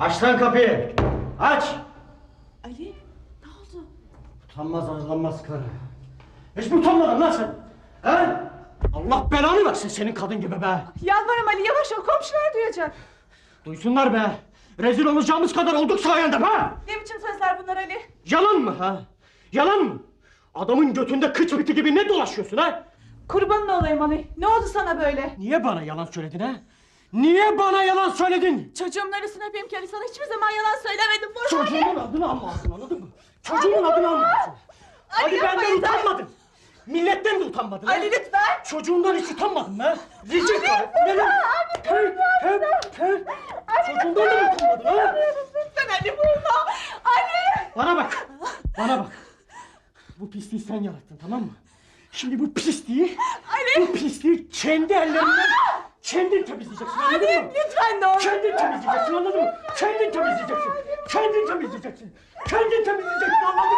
Aç lan kapıyı. Aç. Ali ne oldu? Utanmaz arlanmaz karı. Hiç mi utanmadın lan sen? He? Allah belanı versin senin kadın gibi be. Yalvarırım Ali yavaş ol komşular duyacak. Duysunlar be. Rezil olacağımız kadar olduk sayende be. Ne biçim sözler bunlar Ali? Yalan mı ha? Yalan mı? Adamın götünde kıç biti gibi ne dolaşıyorsun ha? Kurbanın olayım Ali. Ne oldu sana böyle? Niye bana yalan söyledin ha? Niye bana yalan söyledin? Çocuğumun arasına öpeyim ki Ali sana hiçbir zaman yalan söylemedim. Ali. Çocuğumun adını almazsın anladın mı? Çocuğumun adını almazsın. Ali Ali benden utanmadın. Milletten de utanmadın? Ali lütfen. Çocuğundan hiç utanmadın mı? Rezil karı. Neden? Tüh, tüh, tüh. Çocuğundan da mı utanmadın ha? Lütfen Ali vurma. Ali. Bana bak. Bana bak. Bu pisliği sen yarattın tamam mı? Şimdi bu pisliği, Ali. bu pisliği kendi ellerinden kendin temizleyeceksin anladın Ali mı? lütfen ne olur. Kendin temizleyeceksin anladın mı? Kendin temizleyeceksin. Kendin temizleyeceksin. Kendin temizleyeceksin anladın mı?